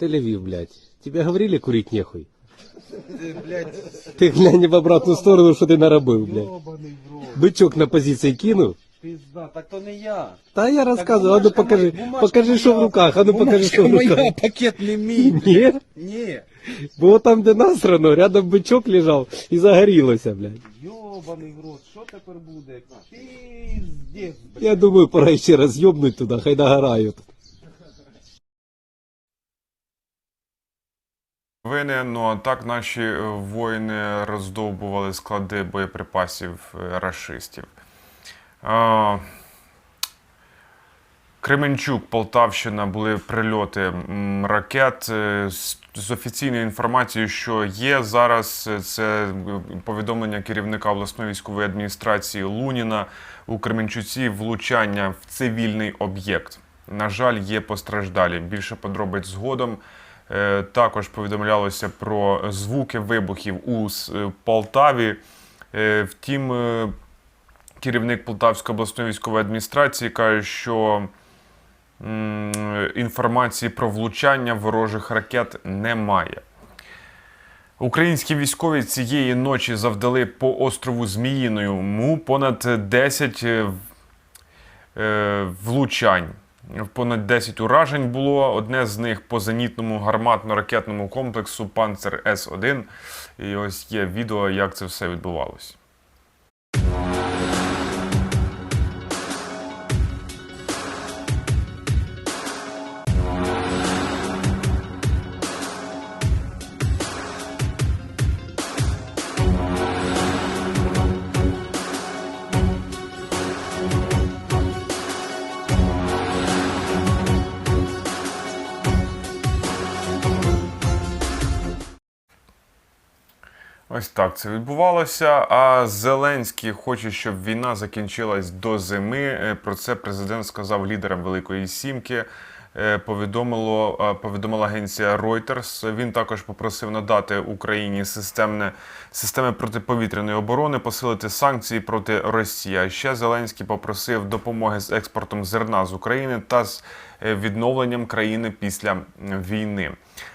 Тель-Авив, блядь. Тебе говорили курить нехуй? Ти, блядь, Ты глянь в обратную сторону, что ты наробив, блядь. йобаний в рот. Бычок на позиции кинул. Пизда, так то не я. Та я рассказываю, а ну бумажка покажи, моя- бумажка покажи, что в моя. руках, а ну покажи, Бумажка что в моя, руках. пакет не мій. блядь. Ні, Ні. бо вот там, де насрано, рядом бычок лежав і загорілося, блядь. Йобаний в рот, що тепер буде? Пиздец, блядь. Я думаю, пора ще раз ёбнуть туди, хай догорають. Новини, ну а так наші е, воїни роздовбували склади боєприпасів е, рашистів. А, Кременчук, Полтавщина були прильоти ракет. Е, З, офіційною інформацією, що є зараз, це повідомлення керівника обласної військової адміністрації Луніна у Кременчуці влучання в цивільний об'єкт. На жаль, є постраждалі. Більше подробиць згодом. Е, Також повідомлялося про звуки вибухів у е, Полтаві. Е, Втім, керівник Полтавської обласної військової адміністрації каже, що інформації про влучання ворожих ракет немає. Українські військові цієї ночі завдали по острову Зміїному понад 10 е, е, влучань. Понад 10 уражень було. Одне з них по зенітному гарматно-ракетному комплексу Панцер С-1. І ось є відео, як це все відбувалось. Ось так це відбувалося. А Зеленський хоче, щоб війна закінчилась до зими. Е, Про це президент сказав лідерам Великої Сімки. Е, Повідомило е, повідомила агенція Reuters. Він також попросив надати Україні системне системи протиповітряної оборони, посилити санкції проти Росії. А ще Зеленський попросив допомоги з експортом зерна з України та з відновленням країни після війни.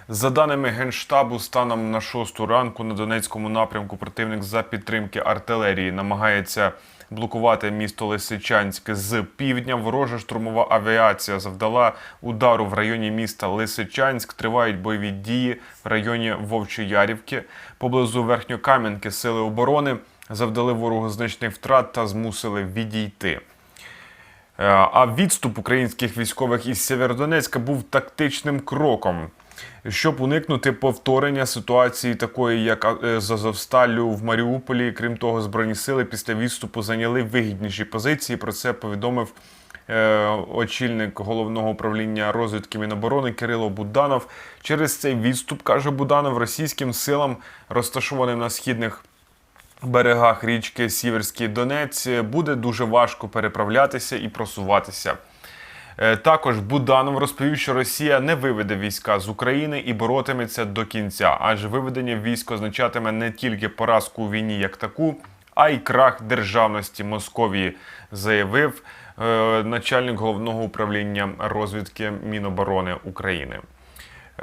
За даними Генштабу, станом на 6 ранку на Донецькому напрямку противник за підтримки артилерії намагається блокувати місто Лисичанськ з півдня. Ворожа штурмова авіація завдала удару в районі міста Лисичанськ. Тривають бойові дії в районі Вовчоярівки. Поблизу Верхньокам'янки сили оборони завдали ворогу значних втрат та змусили відійти. Е, А відступ українських військових із Сєвєродонецька був тактичним кроком, щоб уникнути повторення ситуації такої, як е, з Азовсталлю в Маріуполі. Крім того, збройні сили після відступу зайняли вигідніші позиції. Про це повідомив е, очільник головного управління розвідки Міноборони Кирило Буданов. Через цей відступ каже Буданов російським силам, розташованим на східних берегах річки Сіверський Донець буде дуже важко переправлятися і просуватися. Е, Також Буданов розповів, що Росія не виведе війська з України і боротиметься до кінця, адже виведення військ означатиме не тільки поразку у війні як таку, а й крах державності Московії, заявив е, начальник головного управління розвідки Міноборони України.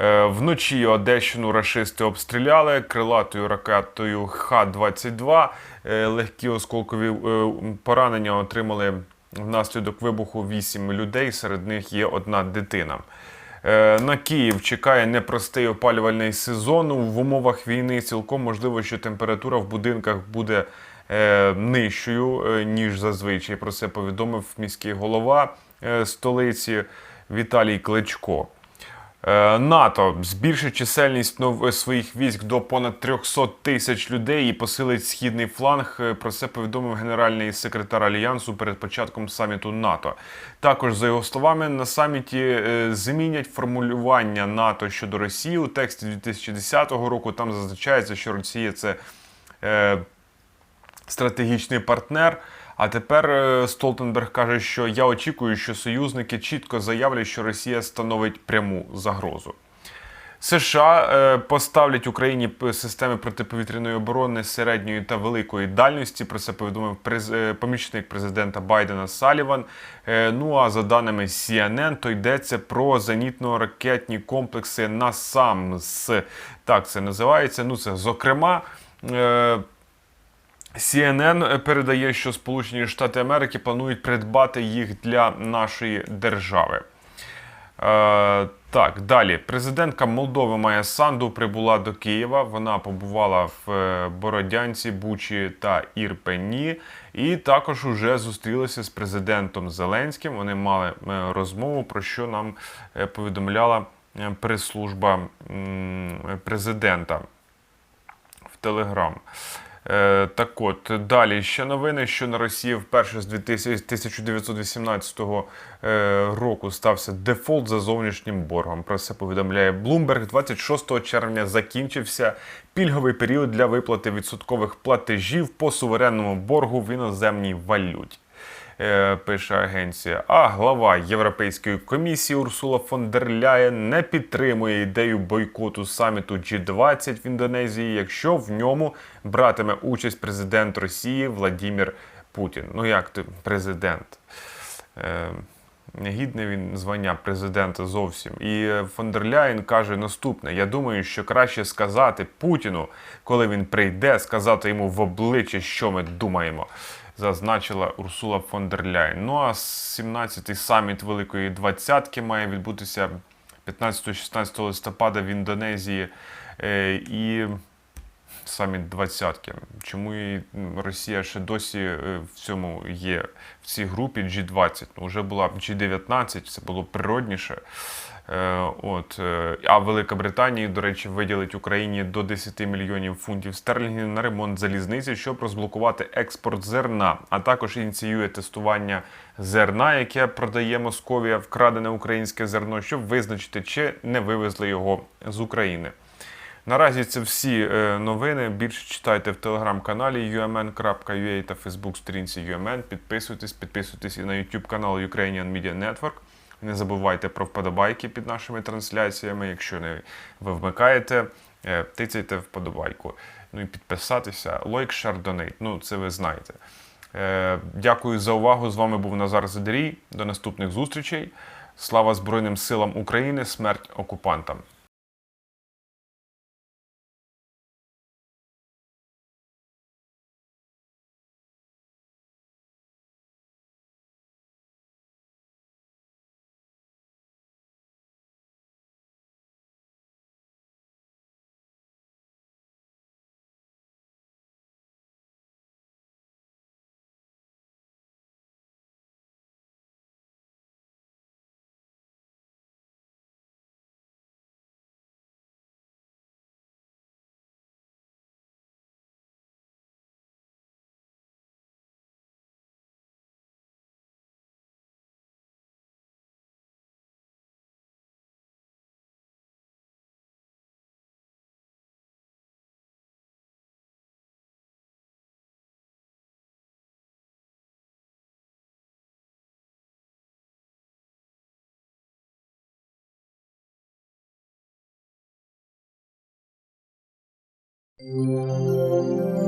Е, Вночі Одещину рашисти обстріляли крилатою ракетою Х-22. Е, Легкі осколкові е, поранення отримали внаслідок вибуху 8 людей. Серед них є одна дитина. На Київ чекає непростий опалювальний сезон. В умовах війни цілком можливо, що температура в будинках буде нижчою, ніж зазвичай. Про це повідомив міський голова столиці Віталій Кличко. Е, НАТО збільшить чисельність нов- своїх військ до понад 300 тисяч людей і посилить східний фланг. Е, Про це повідомив генеральний секретар альянсу перед початком саміту НАТО. Також за його словами, на саміті е, змінять формулювання НАТО щодо Росії у тексті 2010 року. Там зазначається, що Росія це е, стратегічний партнер. А тепер е, Столтенберг каже, що я очікую, що союзники чітко заявлять, що Росія становить пряму загрозу. США е, поставлять Україні системи протиповітряної оборони середньої та великої дальності. Про це повідомив е, помічник президента Байдена Саліван. Ну а за даними CNN, то йдеться про зенітно-ракетні комплекси НАСАМС. Так це називається. Ну це зокрема. Е, CNN передає, що Сполучені Штати Америки планують придбати їх для нашої держави. Е, так, далі. Президентка Молдови Майя Санду прибула до Києва. Вона побувала в е, Бородянці, Бучі та Ірпені. І також уже зустрілася з президентом Зеленським. Вони мали е, розмову, про що нам е, повідомляла е, прес-служба президента в Телеграм. Е, так от, далі ще новини, що на Росії вперше з 1918 е, року стався дефолт за зовнішнім боргом. Про це повідомляє Bloomberg. 26 червня закінчився пільговий період для виплати відсоткових платежів по суверенному боргу в іноземній валюті. Е, пише агенція. А глава Європейської комісії Урсула фон дер Ляєн не підтримує ідею бойкоту саміту G20 в Індонезії, якщо в ньому братиме участь президент Росії Владімір Путін. Ну як ти президент? Е, Негідне він звання президента зовсім. І е, фон дер Ляєн каже наступне: я думаю, що краще сказати Путіну, коли він прийде, сказати йому в обличчя, що ми думаємо. Зазначила Урсула фон дер Ляєн. Ну а 17-й саміт Великої Двадцятки має відбутися 15-16 листопада в Індонезії. Е, І саміт двадцятки. Чому і Росія ще досі е, в цьому є в цій групі G20? Ну, вже була G19, це було природніше. Е, От, е, а Велика Британія, до речі, виділить Україні до 10 мільйонів фунтів стерлінгів на ремонт залізниці, щоб розблокувати експорт зерна, а також ініціює тестування зерна, яке продає Московія, вкрадене українське зерно, щоб визначити, чи не вивезли його з України. Наразі це всі е, новини. Більше читайте в телеграм-каналі umn.ua та фейсбук-сторінці UMN. Підписуйтесь, підписуйтесь і на YouTube канал Ukrainian Media Network. Не забувайте про вподобайки під нашими трансляціями. Якщо не ви вмикаєте, е, тицяйте вподобайку. Ну і підписатися, лайк, шар, донейт. Ну, це ви знаєте. Е, Дякую за увагу. З вами був Назар Задарій. До наступних зустрічей. Слава Збройним силам України! Смерть окупантам! Música